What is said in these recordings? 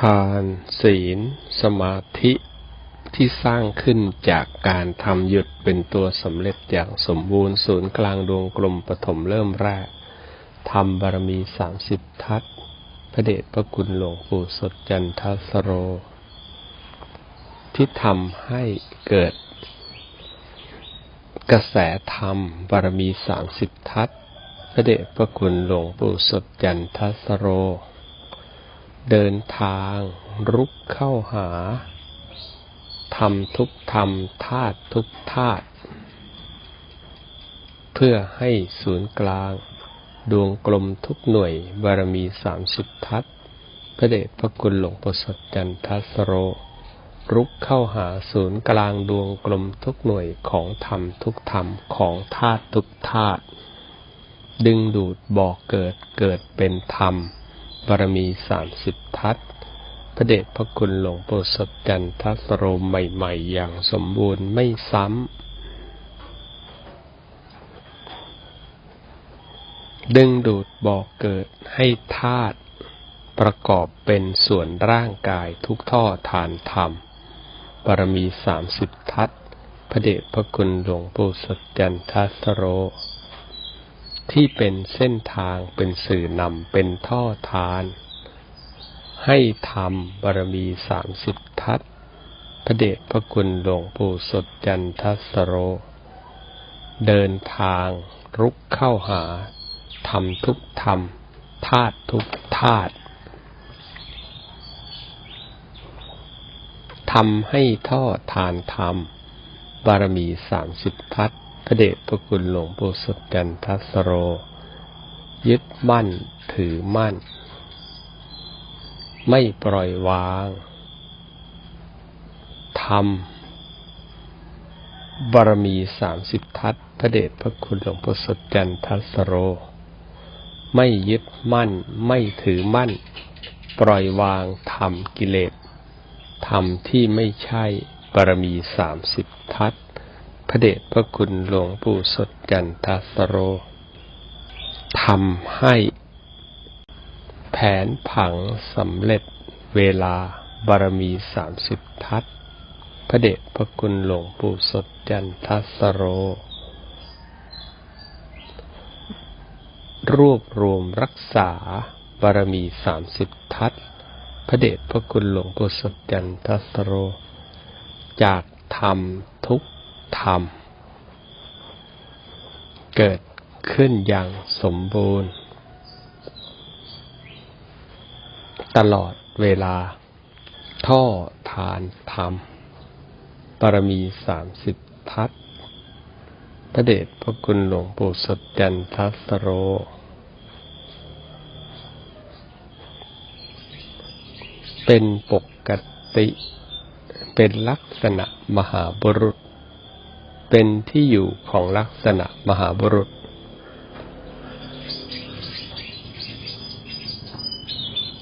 ทาน ศีล สมาธิที่สร้างขึ้นจากการทำหยุดเป็นตัวสำเร็จอย่างสมบูรณ์ศูนย์กลางดวงกลมปฐมเริ่มแรกทำบารมีสามสิบทัศพระเดชพระคุณหลวงปู่สดจันทสโร ที่ทำให้เกิด กระแสธรรมบารมีสามสิบทัศพระเดชพระคุณหลวงปู่สดจันทสโร เดินทางรุกเข้าหาทำทุกธรรมธาตุทุกธาตุเพื่อให้ศูนย์กลาง ดวงกลมทุกหน่วยบารมีสามสิบทัศพระเดชพระคุณหลวงปู่สดจันทัสโร รุกเข้าหาศูนย์กลางดวงกลมทุกหน่วยของธรรมทุกธรรมของธาตุทุกธาตุดึงดูดบอกเกิดเกิดเป็นธรรม บารมีสามสิบทัศพระเดชพระคุณหลวงปู่สดจันทสโรใหม่ๆ อย่างสมบูรณ์ไม่ซ้ำ ดึงดูดบอกเกิดให้ธาตุประกอบเป็นส่วนร่างกายทุกท่อฐานธรรม บารมีสามสิบทัศพระเดชพระคุณหลวงปู่สดจันทสโร ที่เป็นเส้นทางเป็นสื่อนำเป็นท่อทาน ให้ทำบารมีสามสิบทัศพระเดชพระคุณหลวงปู่สดจันทสโร เดินทางรุกเข้าหาทำทุกธรรมธาตุทุกธาตุทำให้ท่อทานธรรม บารมีสามสิบทัศ ระเดชพระคุณหลวงปู่สดจันทสโร ยึดมั่นถือมั่น ไม่ปล่อยวางทำบารมีสามสิบทัศพระเดชพระคุณหลวงปู่สดจันทสโร ไม่ยึดมั่นไม่ถือมั่น ปล่อยวางทำกิเลสธรรมที่ไม่ใช่บารมีสามสิบทัศ พระเดชพระคุณหลวงปู่สดจันทสโรทำให้แผนผังสำเร็จเวลาบารมีสามสิบทัศพระเดชพระคุณหลวงปู่สดจันทสโร รวบรวมรักษาบารมีสามสิบทัศพระเดชพระคุณหลวงปู่สดจันทสโร จากธรรมทุก ธรรม เกิดขึ้นอย่างสมบูรณ์ ตลอดเวลา ท่อทานธรรมบารมีสามสิบทัศพระเดชพระคุณหลวงปู่สดจันทัสโร เป็นปกติ เป็นลักษณะมหาบุรุษ เป็นที่อยู่ของลักษณะมหาบุรุษ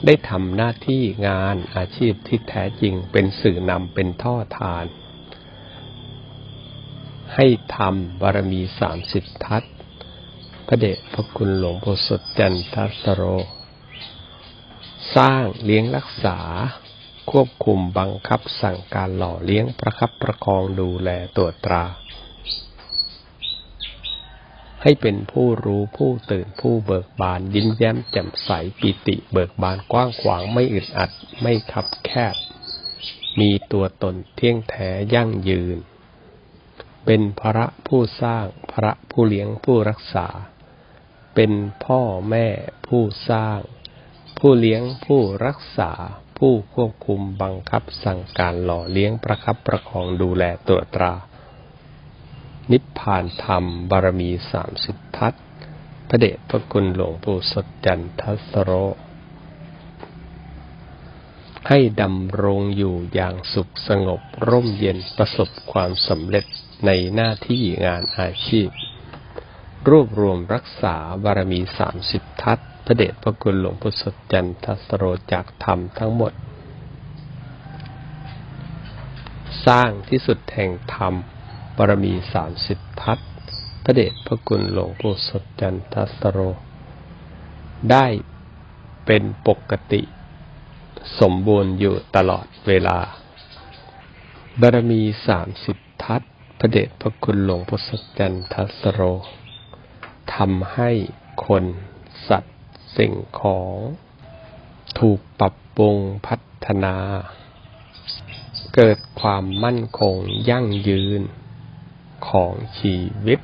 ได้ทำหน้าที่งานอาชีพที่แท้จริงเป็นสื่อนำเป็นท่อทาน ให้ทำบารมีสามสิบทัศพระเดชพระคุณหลวงปู่สดจันทสโร สร้างเลี้ยงรักษา ควบคุมบังคับสั่งการหล่อเลี้ยงประคับประคองดูแลตรวจตรา ให้เป็นผู้รู้ผู้ตื่นผู้เบิกบานยิ้มแย้มแจ่มใสปิติเบิกบานกว้างขวางไม่อึดอัดไม่คับแคบ มีตัวตนเที่ยงแท้ยั่งยืน เป็นพระผู้สร้างพระผู้เลี้ยงผู้รักษา เป็นพ่อแม่ผู้สร้าง ผู้เลี้ยงผู้รักษา ผู้ควบคุมบังคับสั่งการหล่อเลี้ยงประคับประคองดูแลตรวจตรา นิพพานธรรมบารมีสามสิบทัศพระเดชพระคุณหลวงปู่สดจันทสโร ให้ดำรงอยู่อย่างสุขสงบร่มเย็นประสบความสำเร็จในหน้าที่งานอาชีพ รวบรวมรักษาบารมีสามสิบทัศ ระเดชพระคุณหลวงปู่สดจันทสโรจากธรรมทั้งหมด สร้างที่สุดแห่งธรรมบารมีสามสิบทัศพระเดชพระคุณหลวงปู่สดจันทสโร ได้เป็นปกติสมบูรณ์อยู่ตลอดเวลา บารมีสามสิบทัศน์พระเดชพระคุณหลวงพุทธจันทสโรทำให้คนสัตว์ สิ่งของ ถูกปรับปรุงพัฒนา เกิดความมั่นคงยั่งยืนของชีวิต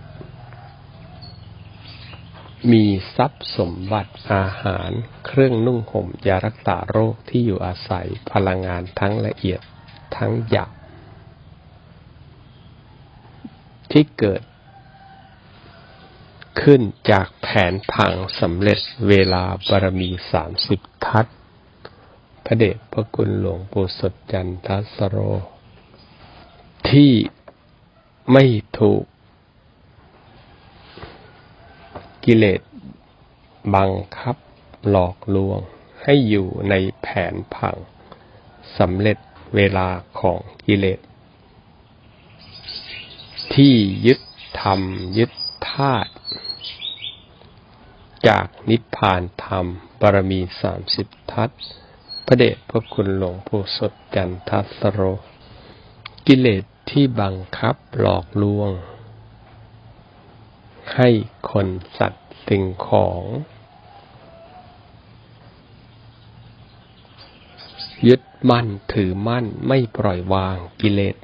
มีทรัพย์สมบัติอาหาร เครื่องนุ่งห่มยารักษาโรคที่อยู่อาศัยพลังงานทั้งละเอียดทั้งหยาบที่เกิด ขึ้นจากแผนผังสำเร็จเวลาบารมีสามสิบทัศพระเดชพระคุณหลวงปู่สดจันทสโร ที่ไม่ถูกกิเลสบังคับหลอกลวงให้อยู่ในแผนผังสำเร็จเวลาของกิเลส ที่ยึดธรรมยึดธาตุ จากนิพพานธรรมบารมีสามสิบทัศพระเดชพระคุณหลวงปู่สดจันทัสโร กิเลสที่บังคับหลอกลวง ให้คนสัตว์สิ่งของ ยึดมั่นถือมั่นไม่ปล่อยวางกิเลส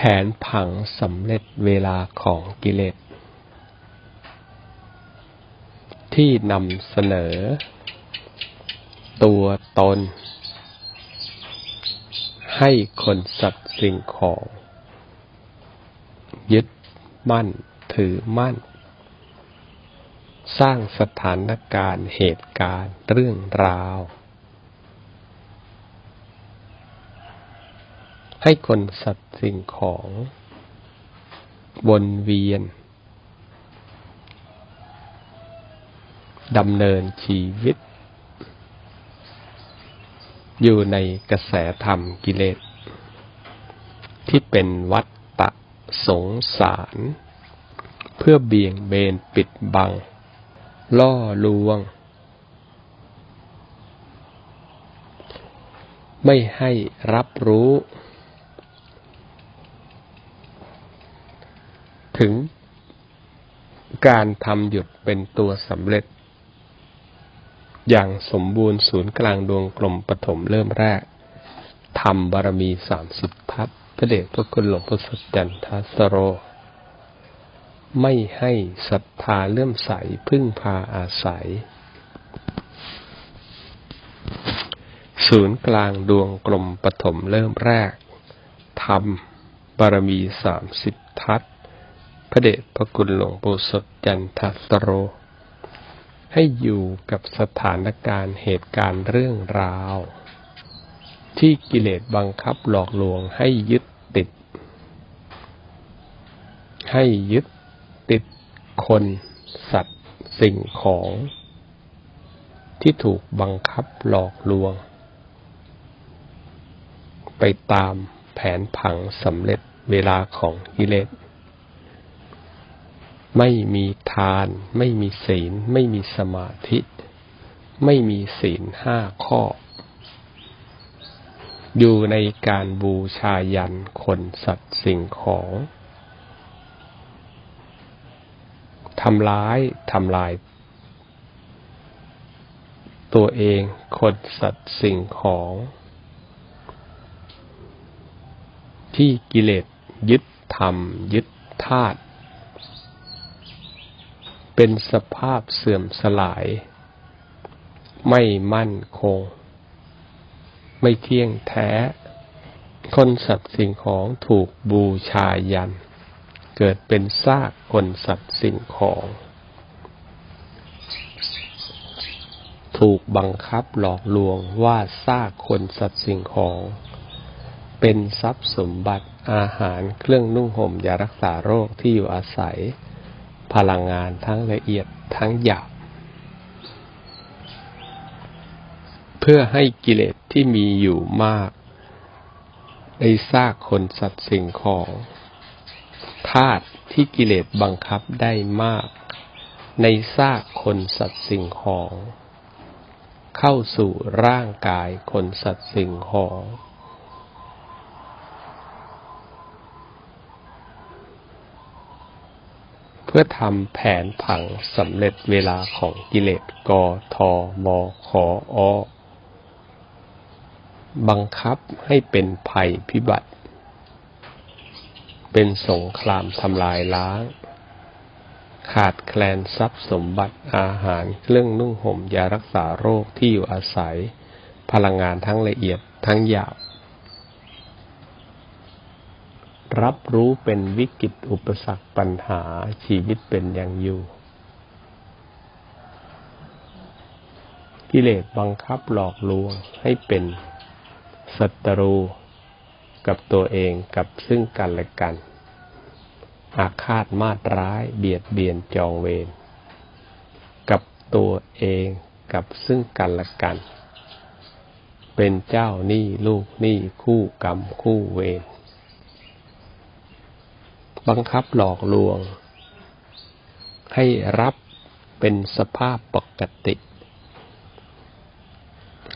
แผนผังสำเร็จเวลาของกิเลส ที่นำเสนอ ตัวตน ให้คนสัตว์สิ่งของ ยึดมั่นถือมั่น สร้างสถานการณ์เหตุการณ์เรื่องราว ให้คนสัตว์สิ่งของวนเวียนดำเนินชีวิต อยู่ในกระแสธรรมกิเลส ที่เป็นวัฏฏะสงสาร เพื่อเบี่ยงเบนปิดบัง ล่อลวง ไม่ให้รับรู้ ถึงการทำหยุดเป็นตัวสำเร็จ อย่างสมบูรณ์ศูนย์กลางดวงกลมปฐมเริ่มแรกทำบารมีสามสิบทัศพระเดชพระคุณหลวงพ่อสดจันทสโร ไม่ให้ศรัทธาเลื่อมใสพึ่งพาอาศัย ศูนย์กลางดวงกลมปฐมเริ่มแรกทำบารมีสามสิบทัศน์พ ระเดชพระคุณหลวงปู่สดจันทสโร ให้อยู่กับสถานการณ์เหตุการณ์เรื่องราว ที่กิเลสบังคับหลอกลวงให้ยึดติด ให้ยึดติดคน สัตว์ สิ่งของ ที่ถูกบังคับหลอกลวง ไปตามแผนผังสำเร็จเวลาของกิเลส ไม่มีทาน ไม่มีศีล ไม่มีสมาธิ ไม่มีศีลห้าข้อ อยู่ในการบูชายันคนสัตว์สิ่งของทำร้ายทำลาย ตัวเองคนสัตว์สิ่งของ ที่กิเลสยึดธรรมยึดธาตุ เป็นสภาพเสื่อมสลาย ไม่มั่นคง ไม่เที่ยงแท้ คนสัตว์สิ่งของถูกบูชายัน เกิดเป็นซากคนสัตว์สิ่งของ ถูกบังคับหลอกลวงว่าซากคนสัตว์สิ่งของ เป็นทรัพย์สมบัติอาหารเครื่องนุ่งห่มยารักษาโรคที่อยู่อาศัย พลังงานทั้งละเอียดทั้งหยาบ เพื่อให้กิเลสที่มีอยู่มาก ได้ซากคนสัตว์สิ่งของธาตุที่กิเลสบังคับได้มาก ในซากคนสัตว์สิ่งของ เข้าสู่ร่างกายคนสัตว์สิ่งของ เพื่อทำแผนผังสำเร็จเวลาของกิเลสกทมขออบังคับให้เป็นภัยพิบัติ เป็นสงครามทำลายล้าง ขาดแคลนทรัพย์สมบัติอาหารเครื่องนุ่งห่มยารักษาโรคที่อยู่อาศัย พลังงานทั้งละเอียดทั้งหยาบ รับรู้เป็นวิกฤตอุปสรรคปัญหาชีวิตเป็นอย่างอยู่ กิเลสบังคับหลอกลวงให้เป็นศัตรู กับตัวเองกับซึ่งกันและกัน อาฆาตมาตร้ายเบียดเบียนจองเวรกับตัวเองกับซึ่งกันและกัน เป็นเจ้าหนี้ลูกหนี้คู่กรรมคู่เวร บังคับหลอกลวง ให้รับเป็นสภาพปกติ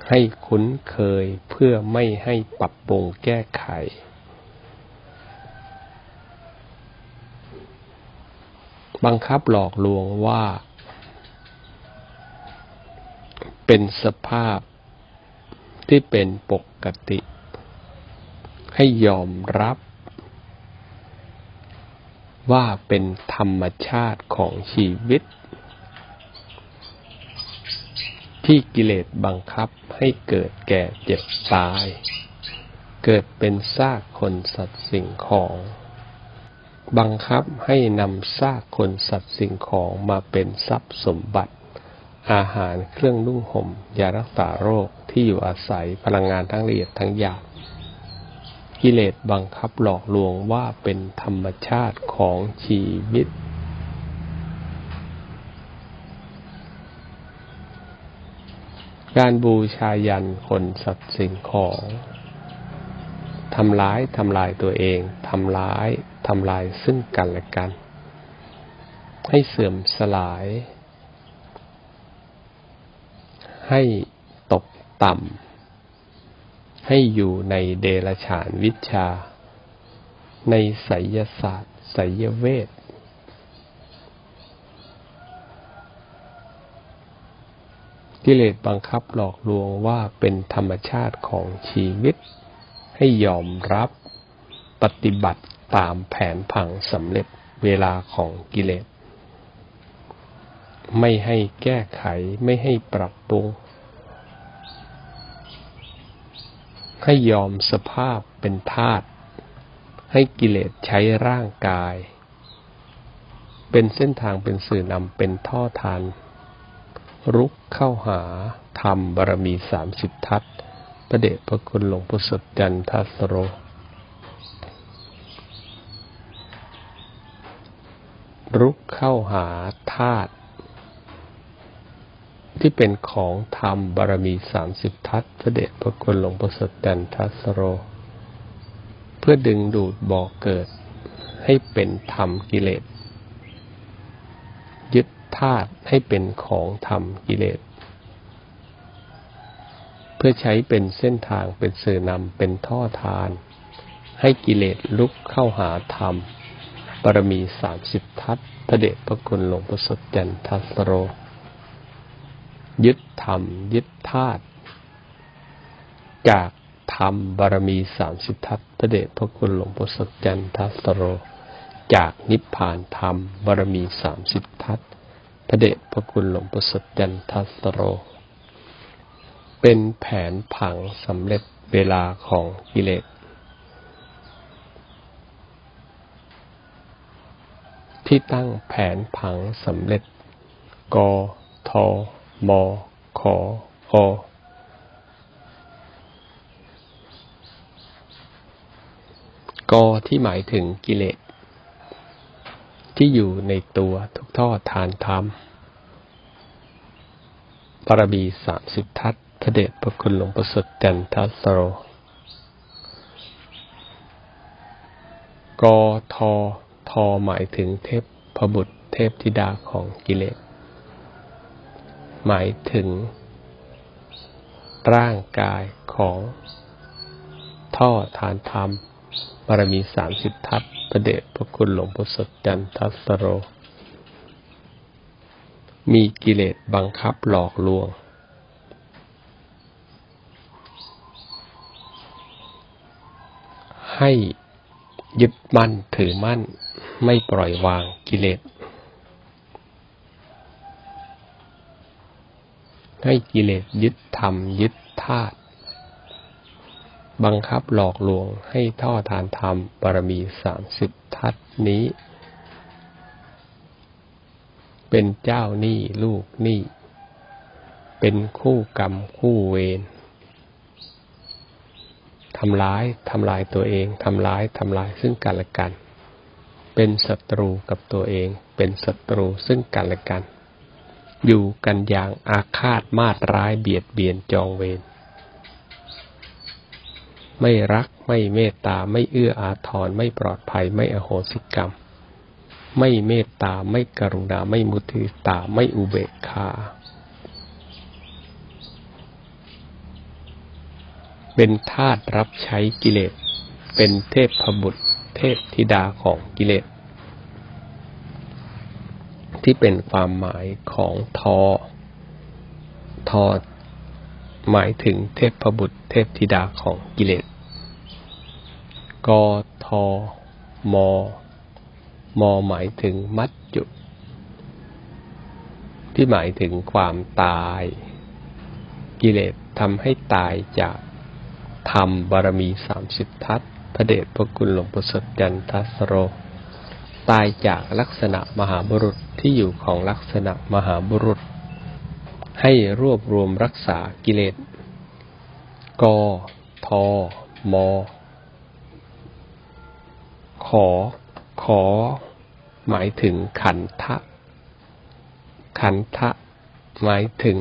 ให้คุ้นเคยเพื่อไม่ให้ปรับปรุงแก้ไข บังคับหลอกลวงว่า เป็นสภาพที่เป็นปกติ ให้ยอมรับ ว่าเป็นธรรมชาติของชีวิต ที่กิเลสบังคับให้เกิดแก่เจ็บตาย เกิดเป็นซากคนสัตว์สิ่งของ บังคับให้นำซากคนสัตว์สิ่งของมาเป็นทรัพย์สมบัติ อาหารเครื่องนุ่งห่มยารักษาโรคที่อยู่อาศัยพลังงานทั้งละเอียดทั้งหยาบ กิเลสบังคับหลอกลวงว่าเป็นธรรมชาติของชีวิต การบูชายันคนสัตว์สิ่งของทำร้ายทำลายตัวเองทำร้ายทำลายซึ่งกันและกัน ให้เสื่อมสลาย ให้ตกต่ำ ให้อยู่ในเดรฉานวิชา ในไสยศาสตร์ไสยเวทกิเลสบังคับหลอกลวงว่าเป็นธรรมชาติของชีวิต ให้ยอมรับปฏิบัติตามแผนผังสำเร็จเวลาของกิเลส ไม่ให้แก้ไขไม่ให้ปรับปรุง ให้ยอมสภาพเป็นธาตุให้กิเลสใช้ร่างกาย เป็นเส้นทางเป็นสื่อนำเป็นท่อทาน รุกเข้าหาธรรมบารมีสามสิบทัศพระเดชพระคุณหลวงพ่อสดจันทัสโร รุกเข้าหาธาตุ ที่เป็นของธรรมบารมีสามสิบทัศพระเดชพระคุณหลวงพ่อสดจันทัสโร เพื่อดึงดูดบ่อเกิด ให้เป็นธรรมกิเลส ยึดธาตุให้เป็นของธรรมกิเลส เพื่อใช้เป็นเส้นทางเป็นสื่อนำเป็นท่อทาน ให้กิเลสลุกเข้าหาธรรมบารมีสามสิบทัศพระเดชพระคุณหลวงพ่อสดจันทัสโร ยึดธรรม ยึดธาตุจากธรรมบารมีสามสิบทัศพระเดชพระคุณหลวงพ่อสดจันทัสโร จากนิพพานธรรมบารมีสามสิบทัศพระเดชพระคุณหลวงปู่สดจันทัสโร เป็นแผนผังสำเร็จเวลาของกิเลสที่ตั้งแผนผังสำเร็จ กท มขออกที่หมายถึงกิเลส ที่อยู่ในตัวทุกท่อทานธรรมปรบีสามสิบทัศพระเดชพระคุณหลวงประสดจันทัสโรกททหมายถึงเทพพบุตรเทพธิดาของกิเลส หมายถึง ร่างกายของ ท่อฐานธรรมบารมีสามสิบทัศน์พระเดชพระคุณหลวงพ่อสดจันทัสโร มีกิเลสบังคับหลอกลวง ให้ยึดมั่นถือมั่นไม่ปล่อยวางกิเลส ให้กิเลสยึดธรรมยึดธาตุบังคับหลอกลวงให้ท่อทานธรรมบารมีสามสิบทัศนี้ เป็นเจ้าหนี้ลูกหนี้ เป็นคู่กรรมคู่เวรทำร้ายทำลายตัวเองทำร้ายทำลายซึ่งกันและกัน เป็นศัตรูกับตัวเอง เป็นศัตรูซึ่งกันและกัน อยู่กันอย่างอาฆาตมาดร้ายเบียดเบียนจองเวรไม่รักไม่เมตตาไม่เอื้ออาทรไม่ปลอดภัยไม่อโหสิกรรม ไม่เมตตาไม่กรุณาไม่มุทิตาไม่อุเบกขาเป็นทาตรับใช้กิเลส เป็นเทพพบุตร เทพธิดาของกิเลส ที่เป็นความหมายของทอ ทอ หมายถึงเทพพบุตรเทพธิดาของกิเลสกทม ม หมายถึงมัจจุ ที่หมายถึงความตาย กิเลสทำให้ตายจากธรรมบารมีสามสิบทัศพระเดชพระคุณหลวงปู่สดจันทัสโร ตายจากลักษณะมหาบุรุษ ที่อยู่ของลักษณะมหาบุรุษ ให้รวบรวมรักษากิเลสกทมขอ ขอ หมายถึงขันทะ ขันทะ หมายถึง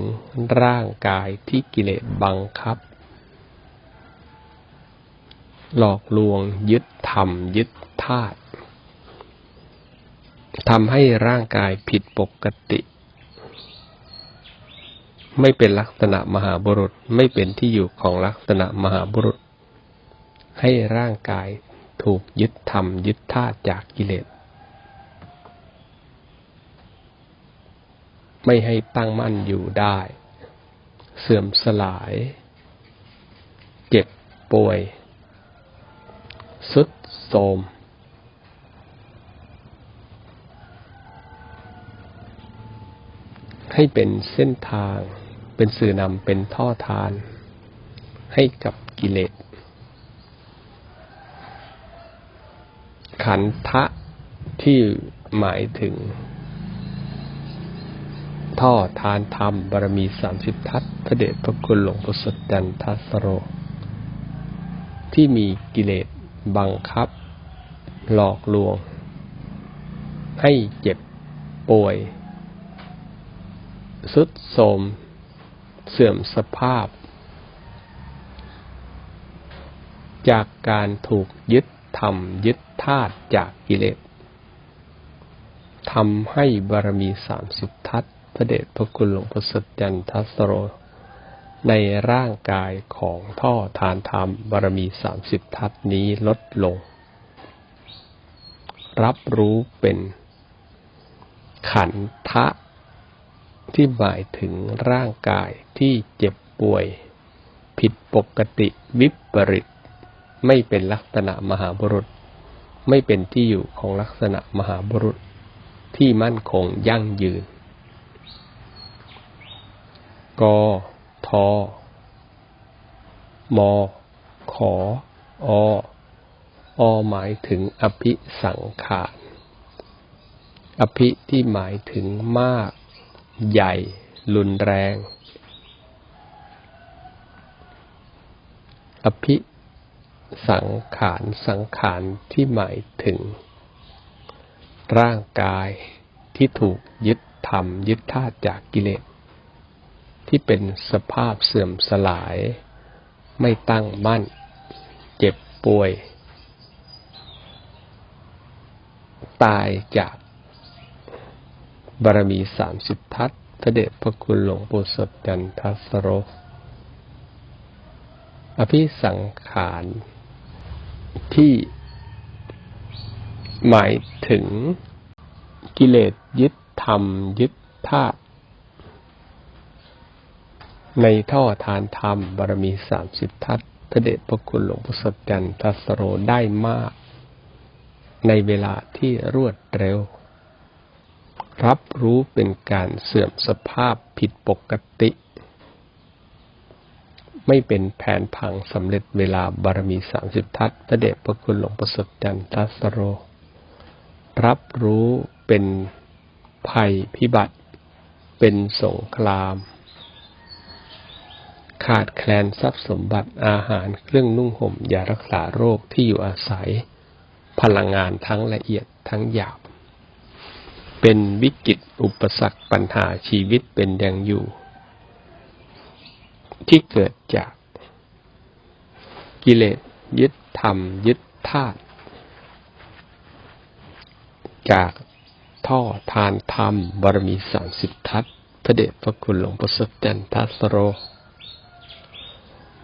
ร่างกายที่กิเลสบังคับ หลอกลวงยึดธรรมยึดธาตุ ทำให้ร่างกายผิดปกติ ไม่เป็นลักษณะมหาบุรุษไม่เป็นที่อยู่ของลักษณะมหาบุรุษ ให้ร่างกายถูกยึดธรรมยึดธาตุจากกิเลสไม่ให้ตั้งมั่นอยู่ได้ เสื่อมสลาย เจ็บป่วย สุดโทม ให้เป็นเส้นทาง เป็นสื่อนำเป็นท่อทาน ให้กับกิเลส ขันทะที่หมายถึง ท่อทานธรรมบารมีสามสิบทัศพระเดชพระคุณหลวงพ่อสดจันทัสโร ที่มีกิเลสบังคับ หลอกลวง ให้เจ็บป่วย สุดโทมเสื่อมสภาพ จากการถูกยึดธรรมยึดธาตุจากกิเลสทำให้บารมีสามสิบทัศพระเดชพระคุณหลวงพ่อสดจันทัสโร ในร่างกายของท่อทานธรรมบารมีสามสิบทัศนี้ลดลง รับรู้เป็นขันทะ ที่หมายถึงร่างกายที่เจ็บป่วย ผิดปกติวิปริต ไม่เป็นลักษณะมหาบุรุษ ไม่เป็นที่อยู่ของลักษณะมหาบุรุษ ที่มั่นคงยั่งยืน กทมขอออหมายถึงอภิสังขาร อภิที่หมายถึงมาก ใหญ่ รุนแรง อภิสังขารสังขารที่หมายถึง ร่างกายที่ถูกยึดธรรมยึดธาตุจากกิเลสที่เป็นสภาพเสื่อมสลาย ไม่ตั้งมั่น เจ็บป่วย ตายจาก บารมีสามสิบทัศพระเดชพระคุณหลวงปู่สดจันทัสโร อภิสังขารที่หมายถึงกิเลสยึดธรรมยึดธาตุในท่อทานธรรมบารมีสามสิบทัศพระเดชพระคุณหลวงปู่สดจันทัสโรได้มาก ในเวลาที่รวดเร็ว รับรู้เป็นการเสื่อมสภาพผิดปกติ ไม่เป็นแผนผังสำเร็จเวลาบารมีสามสิบทัศพระเดชพระคุณหลวงปู่สดจันทัสโร รับรู้เป็นภัยพิบัติ เป็นสงคราม ขาดแคลนทรัพย์สมบัติอาหารเครื่องนุ่งห่มยารักษาโรคที่อยู่อาศัย พลังงานทั้งละเอียดทั้งหยาบ เป็นวิกฤตอุปสรรคปัญหาชีวิตเป็นอย่างอยู่ ที่เกิดจากกิเลสยึดธรรมยึดธาตุจากท่อทานธรรมบารมีสามสิบทัศพระเดชพระคุณหลวงพ่อสดจันทัสโร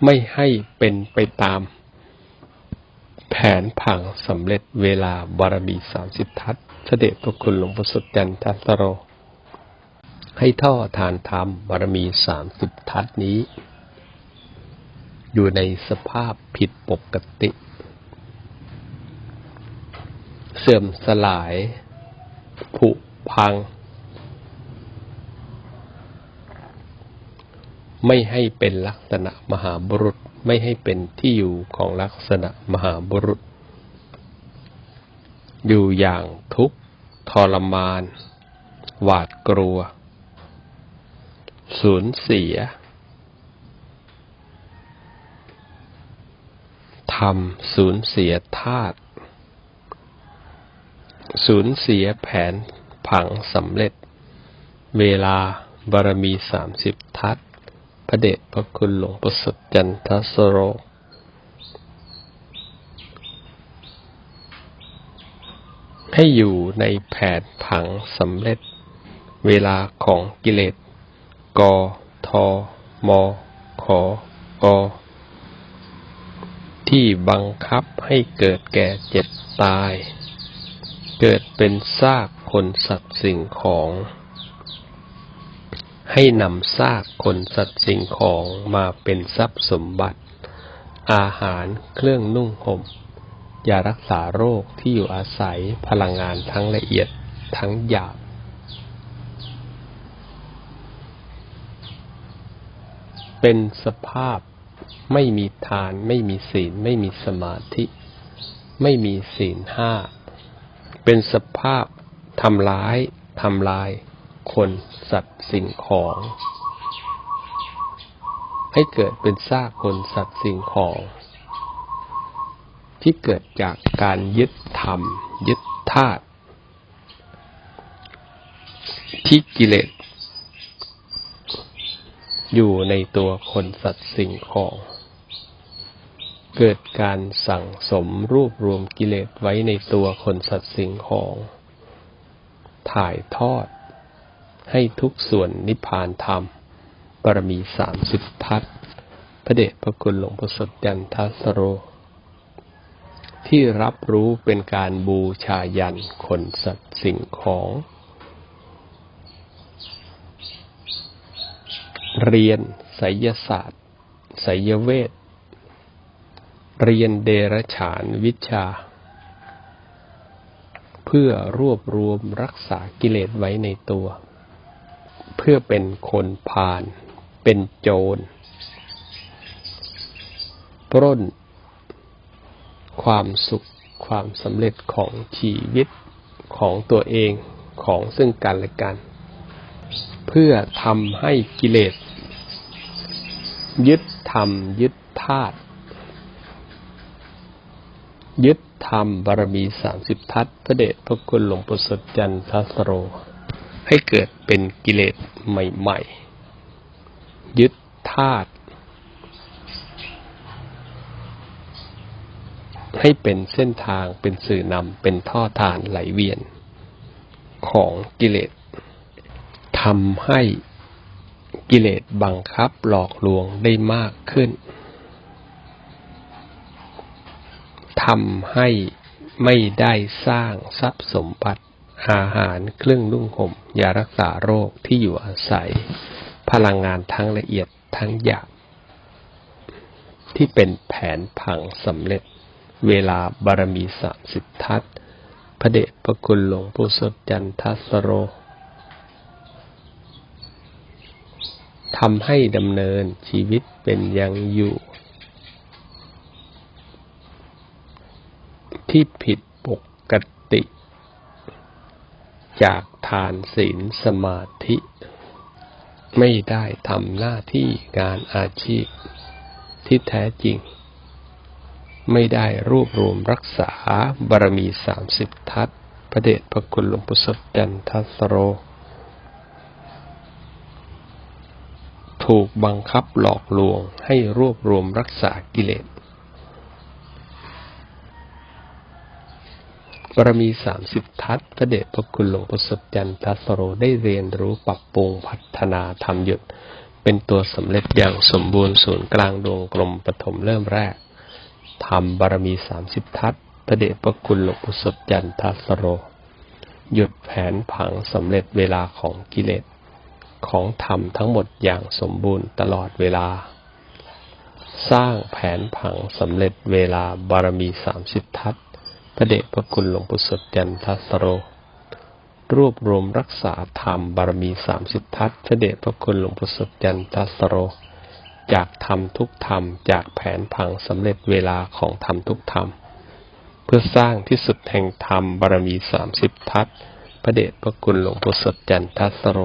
ไม่ให้เป็นไปตาม แผนผังสำเร็จเวลาบารมีสามสิบทัศ พระเดชพระคุณหลวงพ่อสดจันทัสโร ให้ท่อทานธรรมบารมีสามสิบทัศนี้ อยู่ในสภาพผิดปกติ เสื่อมสลาย ผุพัง ไม่ให้เป็นลักษณะมหาบุรุษ ไม่ให้เป็นที่อยู่ของลักษณะมหาบุรุษ อยู่อย่างทุกข์ทรมาน หวาดกลัว สูญเสียทำสูญเสียธาตุสูญเสียแผนผังสำเร็จ เวลาบารมีสามสิบทัศพระเดชพระคุณหลวงประสดจันทสโร ให้อยู่ในแผนผังสำเร็จ เวลาของกิเลส กทมขอกที่บังคับให้เกิดแก่เจ็บตาย เกิดเป็นซากคนสัตว์สิ่งของ ให้นำซากคนสัตว์สิ่งของมาเป็นทรัพย์สมบัติ อาหารเครื่องนุ่งห่ม ยารักษาโรคที่อยู่อาศัยพลังงานทั้งละเอียดทั้งหยาบ เป็นสภาพไม่มีทาน ไม่มีศีล ไม่มีสมาธิ ไม่มีศีลห้า เป็นสภาพทำร้ายทำลาย คนสัตว์สิ่งของ ให้เกิดเป็นซากคนสัตว์สิ่งของ ที่เกิดจากการยึดธรรม ยึดธาตุที่กิเลสอยู่ในตัวคนสัตว์สิ่งของ เกิดการสั่งสมรูปรวมกิเลสไว้ในตัวคนสัตว์สิ่งของ ถ่ายทอด ให้ทุกส่วนนิพพานธรรมบารมีสามสิบทัศพระเดชพระคุณหลวงพ่อสดยันทัสโร ที่รับรู้เป็นการบูชายันคนสัตว์สิ่งของ เรียนไสยศาสตร์ไสยเวท เรียนเดรฉานวิชา เพื่อรวบรวมรักษากิเลสไว้ในตัว เพื่อเป็นคนพาลเป็นโจร ปล้น ความสุขความสำเร็จของชีวิตของตัวเองของซึ่งกันและกัน เพื่อทำให้กิเลส ยึดธรรมยึดธาตุยึดธรรมบารมีสามสิบทัศพระเดชพระคุณหลวงปู่สดจันทัสโร ให้เกิดเป็นกิเลสใหม่ ๆ ยึดธาตุ ให้เป็นเส้นทางเป็นสื่อนำเป็นท่อทานไหลเวียน ของกิเลสทำให้กิเลสบังคับหลอกลวงได้มากขึ้นทำให้ไม่ได้สร้างทรัพย์สมบัติ อาหารเครื่องนุ่งห่มยารักษาโรคที่อยู่อาศัย พลังงานทั้งละเอียดทั้งหยาบที่เป็นแผนผังสำเร็จ เวลาบารมีสามสิบทัศพระเดชพระคุณหลวงปู่สดจันทัสโรทำให้ดำเนินชีวิตเป็นยังอยู่ ที่ผิดปกติ จากทานศีลสมาธิ ไม่ได้ทำหน้าที่งานอาชีพที่แท้จริง ไม่ได้รวบรวมรักษาบารมีสามสิบทัศพระเดชพระคุณหลวงปู่สดจันทัสโร ถูกบังคับหลอกลวงให้รวบรวมรักษากิเลสบารมีสามสิบทัศพระเดชพระคุณหลวงปู่สดจันทัสโรได้เรียนรู้ปรับปรุงพัฒนาทำหยุด เป็นตัวสำเร็จอย่างสมบูรณ์ศูนย์กลางดวงกลมปฐมเริ่มแรก ทำบารมีสามสิบทัศพระเดชพระคุณหลวงปู่สดจันทัสโร หยุดแผนผังสำเร็จเวลาของกิเลส ของธรรมทั้งหมดอย่างสมบูรณ์ตลอดเวลา สร้างแผนผังสำเร็จเวลาบารมีสามสิบทัศพระเดชพระคุณหลวงปู่สดจันทัสโร รวบรวมรักษาธรรมบารมีสามสิบทัศพระเดชพระคุณหลวงปู่สดจันทัสโร จากธรรมทุกธรรม จากแผนผังสำเร็จเวลาของธรรมทุกธรรม เพื่อสร้างที่สุดแห่งธรรมบารมีสามสิบทัศพระเดชพระคุณหลวงปู่สดจันทัสโร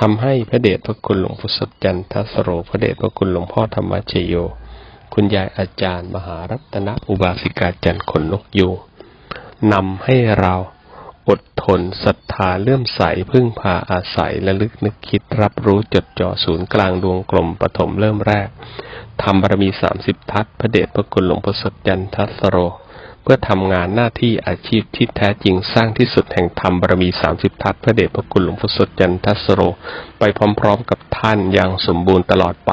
ทำให้พระเดชพระคุณหลวงปู่สดจันทัสโร พระเดชพระคุณหลวงพ่อธรรมชโย คุณยายอาจารย์ มหารัตนอุบาสิกาจันทร์ขนนกยูงนำให้เรา อดทนศรัทธาเลื่อมใสพึ่งพาอาศัยและลึกนึกคิดรับรู้จดจ่อศูนย์กลางดวงกลมปฐมเริ่มแรกทำบารมีสามสิบทัศพระเดชพระคุณหลวงพ่อสดจันทัสโร เพื่อทำงานหน้าที่อาชีพที่แท้จริงสร้างที่สุดแห่งธรรมบารมีสามสิบทัศพระเดชพระคุณหลวงพ่อสดจันทัสโร ไปพร้อมๆกับท่านอย่างสมบูรณ์ตลอดไป